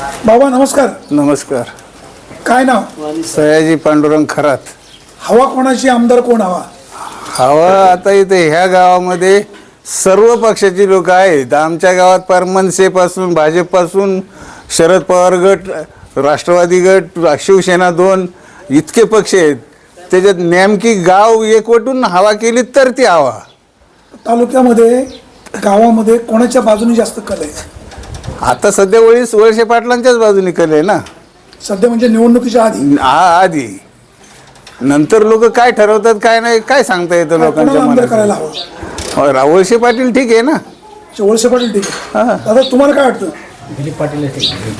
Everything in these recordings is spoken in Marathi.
बाबा नमस्कार. नमस्कार. काय नाव? सयाजी पांडुरंग खरात. हवा कोणाची आमदार कोण हवा? हवा आता इथे ह्या गावामध्ये सर्व पक्षाची लोक आहेत. आमच्या गावात पार मनसेपासून भाजपपासून शरद पवार गट राष्ट्रवादी गट शिवसेना दोन इतके पक्ष आहेत. त्याच्यात नेमकी गाव एकवटून हवा केली तर ती हवा. तालुक्यामध्ये गावामध्ये कोणाच्या बाजूने जास्त कल आहे? आता सध्या वळीस वळसे पाटलांच्याच बाजूने कले ना? सध्या म्हणजे निवडणुकीच्या आधी. हा आधी. नंतर लोक काय ठरवतात काय नाही काय सांगता येतं लोकांच्या कोणाला आमदार मनात? करायला हवं? वळसे पाटील ठीक आहे ना? वळसे पाटील ठीक आहे. हा. दादा तुम्हाला काय वाटतं? दिलीप पाटील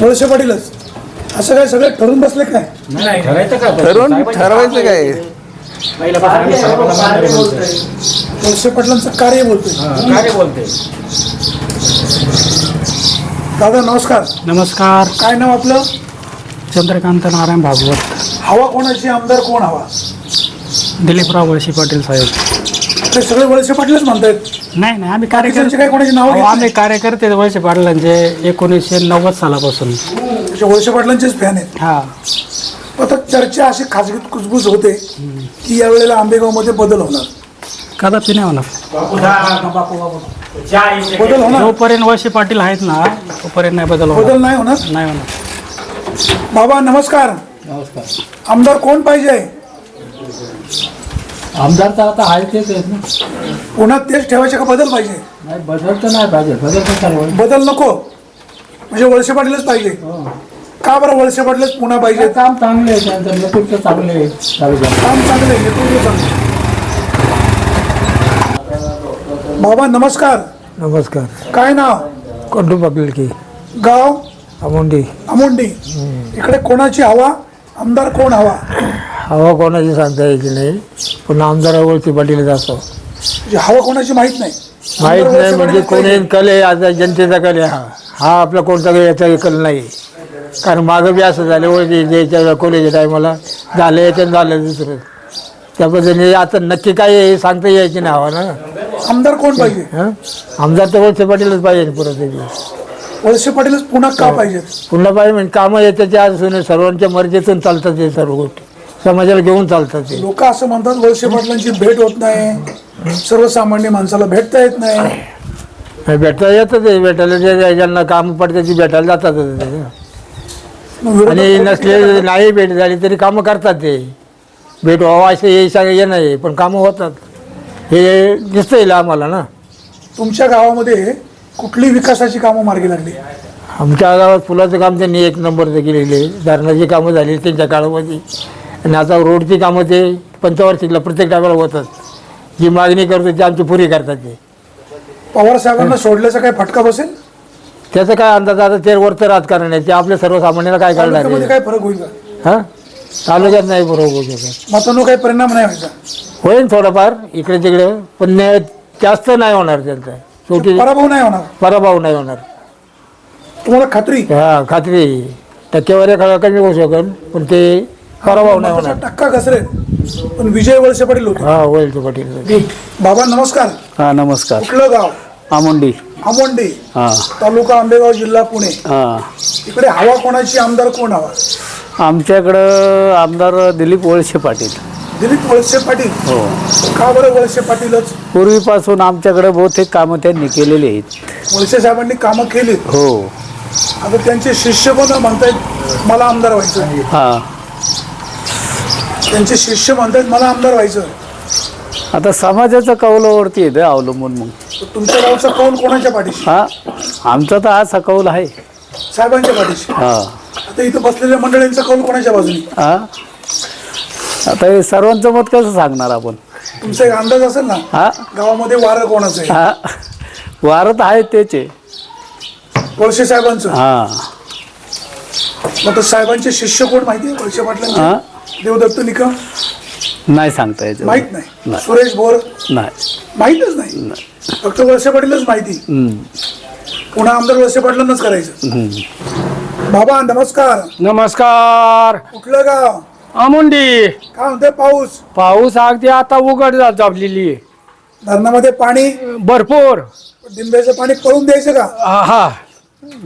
वळसे पाटीलच. असं काय सगळे ठरून बसले काय? नाही ठरायचं का ठरवून ठरवायचं काय? पहिल्यापासून आम्ही साहेबाला मानणारे बोलतोय. वळसे पाटलांचं कार्य बोलतोय. हा, काय रे बोलते दादा नमस्कार. नमस्कार. काय नाव आपलं? चंद्रकांत नारायण भागवत. हवा कोणाची आमदार कोण हवा? दिलीपराव वळशी पाटील साहेब. ते सगळे वळसे पाटीलच म्हणतायत. नाही नाही आम्ही त्यांचे कार्यकर्ते काय कोणाची नावं अहो, आम्ही नाही. कार्यकर्ते वळसे पाटलांचे. एकोणीसशे नव्वद सालापासून. वळसे पाटलांचेच फॅन आहेत. हा. आता चर्चा अशी खाजगीत कुजबूज होते की यावेळेला आंबेगावमध्ये बदल होणार. कदापि नाही होणार. बदल होणार. जोपर्यंत वळसे पाटील आहेत ना तोपर्यंत नाही बदल होणार. बदल नाही होणार? नाही होणार. बाबा नमस्कार. नमस्कार. आमदार कोण पाहिजे? आमदार तर आता आहे तेच आहेत ना. पुन्हा तेच ठेवायचे का बदल पाहिजे? नाही बदल तर नाही पाहिजे. बदल तर चालू आहे. बदल नको. म्हणजे वळसे पाटीलच पाहिजे. हो. का बरं वळसे पाटीलच पुन्हा पाहिजे काम चांगले आहे त्यांचं नेतृत्व चांगले आहे. तालुक्यात काम चांगलं आहे नेतृत्व चांगलं आहे. बाबा नमस्कार. नमस्कार. काय नाव? कंटू पाटील की गाव? अमुंडी. अमुंडी. इकडे कोणाची हवा? आमदार कोण हवा? हवा कोणाची सांगता यायची नाही? पण आमदार वळती पाटील असतो म्हणजे हवा कोणाची माहीत नाही. माहीत नाही म्हणजे कोणी. कल आहे आता जनतेचा कल आहे हा. हा आपला कोणता काही याचा कल नाही. कारण मागं बी असं झालं वळती द्यायच्या कॉलेजच्या टायमाला झालं याच्यानं झालं दुसरं. त्या पद्धतीने आता नक्की काय आहे हे सांगता यायची नाही हवा ना आमदार कोण पाहिजे? हं? आमदार तर वळसे पाटीलच पाहिजे परत एकदा. वळसे पाटीलच पुन्हा का पाहिजेत? पुन्हा पाहिजे म्हणजे कामं येत्याच्या असून सर्वांच्या मर्जीतून चालतात ते सर्व गोष्टी. समाजाला घेऊन चालतात ते. लोक असं म्हणतात वळसे पाटलांची भेट होत नाही. सर्वसामान्य माणसाला भेटता येत नाही. नाही, भेटायला येतात ते भेटायला जे ज्यांना काम पडते ती भेटायला जातात ते. मग विरोधक आणि नसले नाही भेट झाली तरी कामं करतात ते. भेट. असं हे सगळं हे नाही पण कामं होतात. हे दिसतं येईल आम्हाला ना. तुमच्या गावामध्ये कुठली विकासाची कामं मार्गी लागली? आमच्या गावात फुलाचं काम त्यांनी एक नंबरचं केलेले धरणाची कामं झाली त्यांच्या काळामध्ये. आणि आता रोडची कामं ते पंचवार्षिकला प्रत्येक टायमाला होतात. जी मागणी करतो ती आमची पुरी करतात ते. पवार साहेबांना सोडल्याचा काय फटका बसेल? त्याचा काय अंदाज आता ते वरचं राजकारण आहे. ते आपल्या सर्वसामान्याला काय तालुक्यामध्ये आहे? काय फरक होईल का? हा? तालुक्यात नाही बरोबर मतांवर काही परिणाम नाही व्हायचा. होईल थोडंफार इकडे तिकडे पण जास्त नाही होणार त्यांचा. शेवटी पराभव नाही होणार. पराभव नाही होणार. तुम्हाला खात्री? हा खात्री. आहे. टक्केवारी खा- कमी होऊ शकल पण ते पराभव नाही मताचा होणार. टक्का घसरेल पण विजय वळसे पाटील होते. हा होईल तो पाटील बाबा नमस्कार. हा नमस्कार. कुठलं गाव? आमुंडी. आमोंडी. हा. तालुका आंबेगाव जिल्हा पुणे. हा. इकडे हवा कोणाची आमदार कोण हवा? आमच्याकडं आमदार दिलीप वळसे पाटील. दिलीप वळसे पाटील? हो. का बरं वळसे पाटीलच? पूर्वीपासून आमच्याकडे बहुतेक कामं त्यांनी केलेली आहेत. वळसे साहेबांनी कामं केलीत हो. आता त्यांचे शिष्य पण म्हणतायत? मला आमदार व्हायचं हा. त्यांचे शिष्य म्हणतायत मला आमदार व्हायचं आता समाजाचं कौलावरती येतं अवलंबून मग. तर तुमच्या गावचा कौल कोणाच्या पाठीशी? हा आमचा तर हा कौल आहे. साहेबांच्या पाठीशी? हा. आता इथं बसलेल्या मंडळींचा कौल कोणाच्या बाजूने? हा आता हे सर्वांचं मत कसं सांगणार आपण? तुमचा एक अंदाज असेल ना? हा गावामध्ये वारं कोणाचं आहे? हा वारत आहे तेच आहे. वळसे साहेबांचं? हा. मग तर साहेबांचे शिष्य कोण माहिती आहे वळसे हा पाटलांचे देवदत्त निकम? नाही सांगता येत माहीत नाही? नाही. सुरेश भोर नाही. माहीतच नाही. फक्त वळसे पाटीलच माहिती. हम्म. पुन्हा आमदार वळसे पाटलांनाच करायचं. हम्म. बाबा नमस्कार. नमस्कार. कुठलं गाव? अमुंडी काय म्हणते पाऊस? पाऊस अगदी आता उघड जा- आहे धरणामध्ये पाणी? भरपूर. डिंब्याचं पाणी पळून द्यायचं का? हा हा.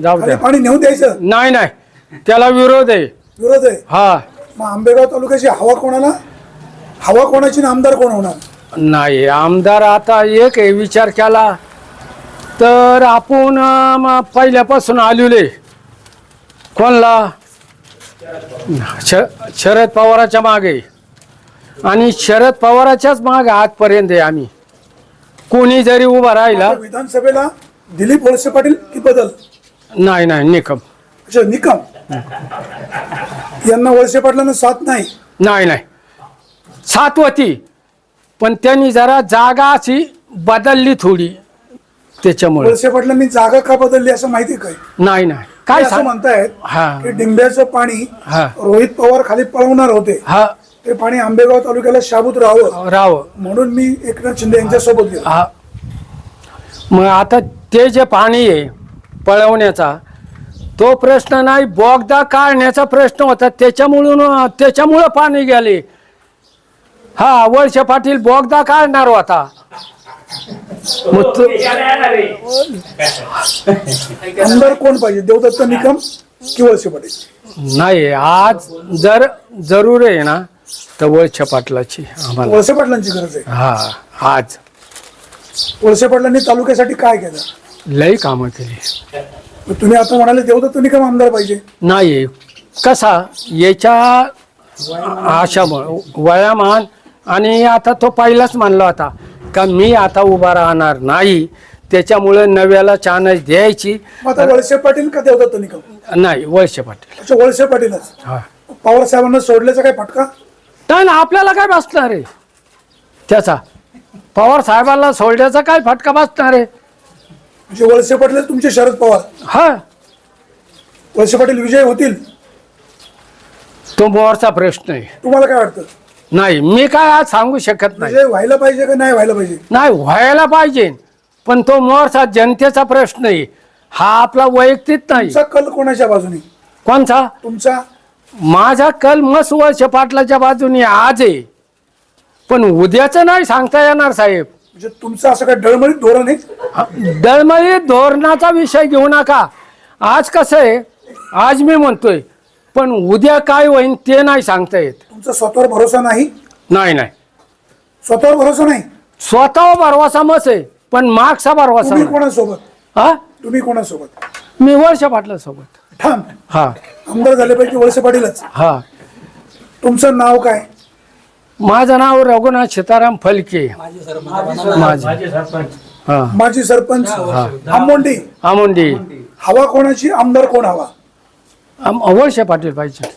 जाऊ खाली द्या. पाणी नेऊन द्यायचं? नाही नाही. त्याला विरोध आहे. विरोध आहे? हा. मग आंबेगाव तालुक्याची हवा कोणाला? हवा कोणाची आणि आमदार कोण होणार? नाही आमदार आता एक आहे विचार केला. तर आपण अं, म, पहिल्यापासून आलेले कोणला? श शरद पवाराच्या मागे. आणि शरद पवाराच्याच मागे आजपर्यंत आहे आम्ही. कोणी जरी उभा राहिला आता विधानसभेला दिलीप वळसे पाटील की बदल? नाही नाही निकम. अच्छा निकम. यांना वळसे पाटलांना साथ नाही. नाही नाही. सातवती पण त्यांनी जरा जागा अशी बदलली थोडी त्याच्यामुळे. वळसे पाटलांनी जागा का बदलली असं माहिती काय? नाही नाही. काय असं सांग म्हणतायत हा. की डिंब्याचं पाणी हा. रोहित पवार खाली पळवणार होते. हा. ते पाणी आंबेगाव तालुक्याला शाबूत राहावं. राव म्हणून मी एकनाथ शिंदे यांच्या सोबत गेलो. हा. मग आता ते जे पाणी आहे पळवण्याचा तो प्रश्न नाही बोगदा काढण्याचा प्रश्न होता. त्याच्यामुळून त्याच्यामुळं पाणी गेले. हा वळसे पाटील बोगदा काढणार होता. आमदार कोण पाहिजे? देवदत्त निकम की वळसे पाटील? नाही आज जर जरूर आहे ना तर वळसे पाटलाची आम्हाला वळसे पाटलांची गरज आहे. हा आज. वळसे पाटलांनी तालुक्यासाठी काय केलं? लई कामं केली. मग तुम्ही आता म्हणाले देवदत्त निकम आमदार पाहिजे. नाही कसा? याच्या आशामुळे वयामान आणि आता तो पहिलाच मानला होता. का मी आता उभा राहणार नाही? त्याच्यामुळे नव्याला चानस द्यायची. आता वळसे पाटील का देवदत्त निकम? नाही वळसे पाटील. अच्छा वळसे पाटीलच. हा. पवार साहेबांना सोडल्याचा काय फटका? नाही ना आपल्याला काय बसणार आहे? त्याचा. पवार साहेबांना सोडण्याचा काय फटका बसणार आहे? म्हणजे वळसे पाटील तुमचे शरद पवार. हा. वळसे पाटील विजय होतील? तो मोरचा प्रश्न आहे. तुम्हाला काय वाटतं? नाही मी काय आज सांगू शकत नाही. विजय व्हायला पाहिजे का नाही व्हायला पाहिजे? नाही व्हायला पाहिजे पण तो मोरचा जनतेचा प्रश्न आहे. हा आपला वैयक्तिक नाही. तुमचा कल कोणाच्या बाजूने? कोणचा? तुमचा? माझा कल मस वर्ष पाटलाच्या बाजूने आज आहे. पण उद्याचं नाही सांगता येणार साहेब. म्हणजे तुमचं असं काय डळमळीत धोरण आहे? दळमळी धोरणाचा विषय घेऊ नका. आज कसं आहे आज मी म्हणतोय पण उद्या काय होईल ते नाही सांगता येत. तुमचा स्वतःवर भरोसा नाही? नाही नाही. स्वतःवर भरोसा नाही? स्वतः भरवसा मस आहे पण मागचा भरवसा तुम्ही नाही. कोणासोबत? हा? तुम्ही कोणासोबत? मी वर्ष पाटला सोबत ठाम हा. आमदार झाल्यापैकी वळसे पाटीलच. हा. तुमचं नाव काय? माझं नाव रघुनाथ सीताराम फलके. माझे. हा. माजी सरपंच. आंबोंडी आमोंडी. हवा कोणाची? आमदार कोण हवा? आम- अवश्य पाटील पाहिजे